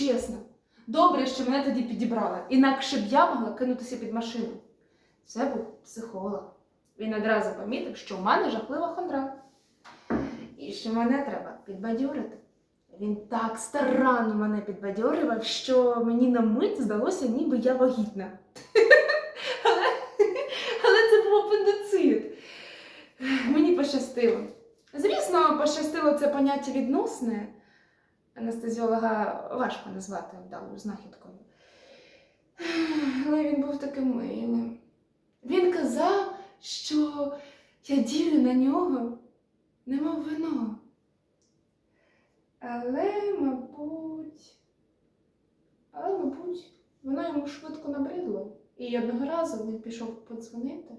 чесно. Добре, що мене тоді підібрали, інакше б я могла кинутися під машину. Це був психолог. Він одразу помітив, що в мене жахлива хандра. І що мене треба підбадьорити. Він так старанно мене підбадьорював, що мені на мить здалося, ніби я вагітна. Але це був апендицит. Мені пощастило. Звісно, пощастило це поняття відносне. Анестезіолога важко назвати вдалою знахідкою. Але він був таким милим. Він казав, що я дію на нього, немов вино. Але, мабуть, але, мабуть, воно йому швидко набридло. І одного разу він пішов подзвонити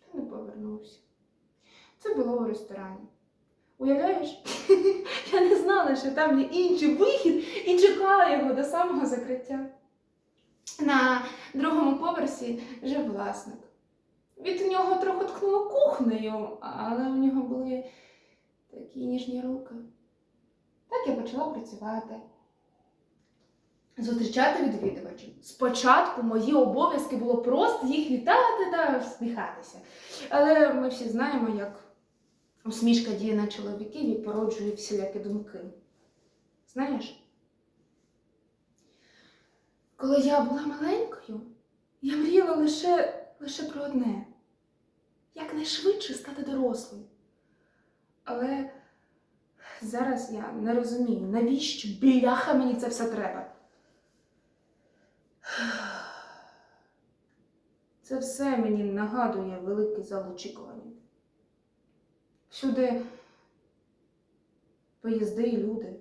та не повернувся. Це було у ресторані. Уявляєш, я не знала, що там є інший вихід і чекала його до самого закриття. На другому поверсі жив власник. Від нього трохи ткнуло кухнею, але у нього були такі ніжні руки. Так я почала працювати. Зустрічати відвідувачів. Спочатку мої обов'язки було просто їх вітати та всміхатися. Але ми всі знаємо, як усмішка діє на чоловіків і породжує всілякі думки. Знаєш? Коли я була маленькою, я мріяла лише, лише про одне якнайшвидше стати дорослою. Але зараз я не розумію, навіщо бляха мені це все треба. Це все мені нагадує великий зал очікування. Всюди поїзди і люди.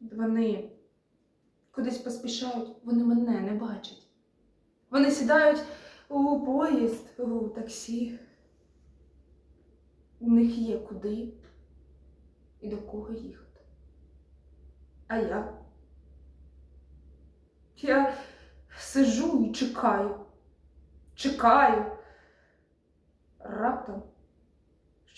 Вони кудись поспішають, вони мене не бачать. Вони сідають у поїзд, у таксі. У них є куди і до кого їхати. А я? Я сижу і чекаю, чекаю. Раптом